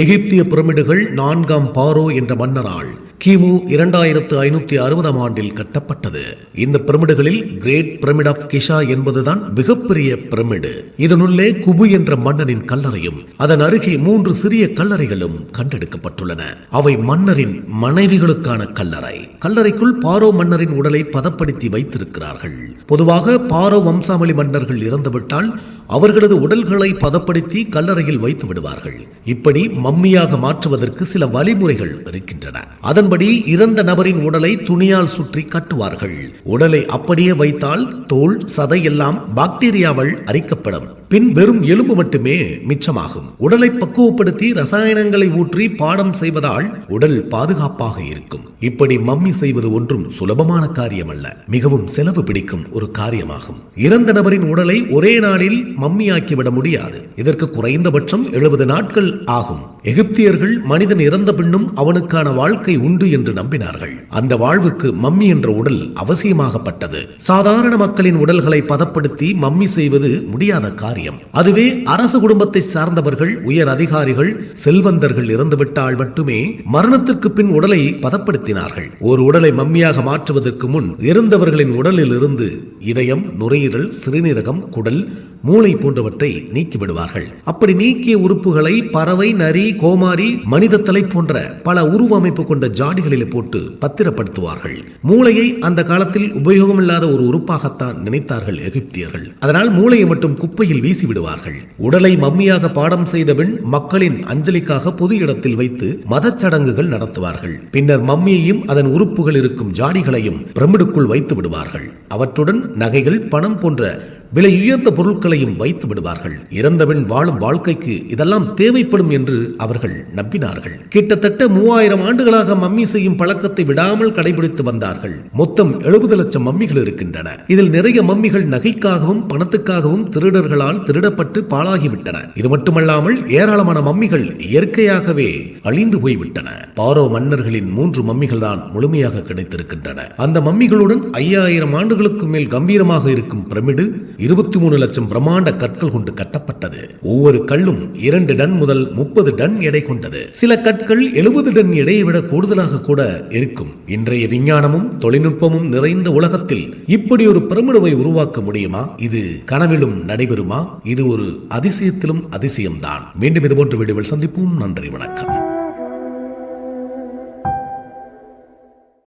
எகிப்திய பிரமிடுகள் நான்காம் பாரோ என்ற மன்னரால். கிமு இரண்டாயிரத்து ஐநூத்தி அறுபதாம் ஆண்டில் கட்டப்பட்டது. இந்த பிரமிடுகளில் கிரேட் பிரமிட் ஆஃப் கிஷா என்பதுதான் மிகப்பெரிய பிரமிடு. இதனுள்ளே குபு என்ற மன்னனின் கல்லறையும் அதன் அருகே மூன்று சிறிய கல்லறைகளும் கண்டெடுக்கப்பட்டுள்ளன. அவை மன்னரின் மனைவிகளுக்கான கல்லறை. கல்லறைக்குள் பாரோ மன்னரின் உடலை பதப்படுத்தி வைத்திருக்கிறார்கள். பொதுவாக பாரோ வம்சாவளி மன்னர்கள் இறந்துவிட்டால் அவர்களது உடல்களை பதப்படுத்தி கல்லறையில் வைத்து விடுவார்கள். இப்படி மம்மியாக மாற்றுவதற்கு சில வழிமுறைகள் இருக்கின்றன. அதன் அதன்படி இறந்த நபரின் உடலை துணியால் சுற்றி கட்டுவார்கள். உடலை அப்படியே வைத்தால் தோல் சதையெல்லாம் பாக்டீரியாவால் அரிக்கப்படும். பின் வெறும் எலும்பு மட்டுமே மிச்சமாகும். உடலை பக்குவப்படுத்தி ரசாயனங்களை ஊற்றி பாடம் செய்வதால் உடல் பாதுகாப்பாக இருக்கும். இப்படி மம்மி செய்வது ஒன்றும் சுலபமான காரியம் அல்ல மிகவும் செலவு பிடிக்கும் ஒரு காரியமாகும். இறந்த நபரின் உடலை ஒரே நாளில் மம்மியாக்கிவிட முடியாது. இதற்கு குறைந்தபட்சம் எழுபது நாட்கள் ஆகும். எகிப்தியர்கள் மனிதன் இறந்த பின்னும் அவனுக்கான வாழ்க்கை உண்டு என்று நம்பினார்கள். அந்த வாழ்வுக்கு மம்மி என்ற உடல் அவசியமாகப்பட்டது. சாதாரண மக்களின் உடல்களை பதப்படுத்தி மம்மி செய்வது முடியாத காரியம். அதுவே அரசு குடும்பத்தை சார்ந்தவர்கள் உயர் அதிகாரிகள் செல்வந்தர்கள் இறந்துவிட்டால் மட்டுமே மரணத்திற்கு பின் உடலை பதப்படுத்தினார்கள். ஒரு உடலை மம்மியாக மாற்றுவதற்கு முன் இறந்தவர்களின் உடலில் இருந்து இதயம் நுரையீரல் சிறுநீரகம் குடல் மூளை போன்றவற்றை நீக்கிவிடுவார்கள். அப்படி நீக்கிய உறுப்புகளை பறவை நரி கோமாரி மனித தலை போன்ற பல உருவமைப்பு கொண்ட ஜாடிகளில் போட்டு பத்திரப்படுத்துவார்கள். மூளையை அந்த காலத்தில் உபயோகமில்லாத ஒரு உறுப்பாகத்தான் நினைத்தார்கள் எகிப்தியர்கள். அதனால் மூளையை மட்டும் குப்பையில் வீசி விடுவார்கள் உடலை மம்மியாக பாடம் செய்தபின் மக்களின் அஞ்சலிக்காக பொது இடத்தில் வைத்து மதச் சடங்குகள் நடத்துவார்கள். பின்னர் மம்மியையும் அதன் உறுப்புகள் இருக்கும் ஜாடிகளையும் பிரமிடுக்குள் வைத்து விடுவார்கள். அவற்றுடன் நகைகள் பணம் போன்ற விலை உயர்ந்த பொருட்களையும் வைத்து விடுவார்கள். இறந்தபின் வாழும் வாழ்க்கைக்கு இதெல்லாம் தேவைப்படும் என்று அவர்கள் நம்பினார்கள். கிட்டத்தட்ட மூவாயிரம் ஆண்டுகளாக மம்மி செய்யும் பழக்கத்தை விடாமல் கடைபிடித்து வந்தார்கள். மொத்தம் எழுபது லட்சம் மம்மிகள் இருக்கின்றன. இதில் நிறைய மம்மிகள் நகைக்காகவும் பணத்துக்காகவும் திருடர்களால் திருடப்பட்டு பாழாகிவிட்டன. இது மட்டுமல்லாமல் ஏராளமான மம்மிகள் இயற்கையாகவே அழிந்து போய்விட்டன. பாரோ மன்னர்களின் மூன்று மம்மிகள் தான் முழுமையாக கிடைத்திருக்கின்றன. அந்த மம்மிகளுடன் ஐயாயிரம் ஆண்டுகளுக்கு மேல் கம்பீரமாக இருக்கும் பிரமிடு இருபத்தி மூணு லட்சம் பிரம்மாண்ட கற்கள் கொண்டு கட்டப்பட்டது. ஒவ்வொரு கல்லும் இரண்டு டன் முதல் முப்பது டன் எடை கொண்டது. சில கற்கள் எழுபது டன் எடையை விட கூடுதலாக கூட இருக்கும். இன்றைய விஞ்ஞானமும் தொழில்நுட்பமும் நிறைந்த உலகத்தில் இப்படி ஒரு பிரமிடுவை உருவாக்க முடியுமா? இது கனவிலும் நடைபெறுமா? இது ஒரு அதிசயத்திலும் அதிசயம்தான். மீண்டும் இதுபோன்ற வீடியோவில் சந்திப்போம். நன்றி வணக்கம்.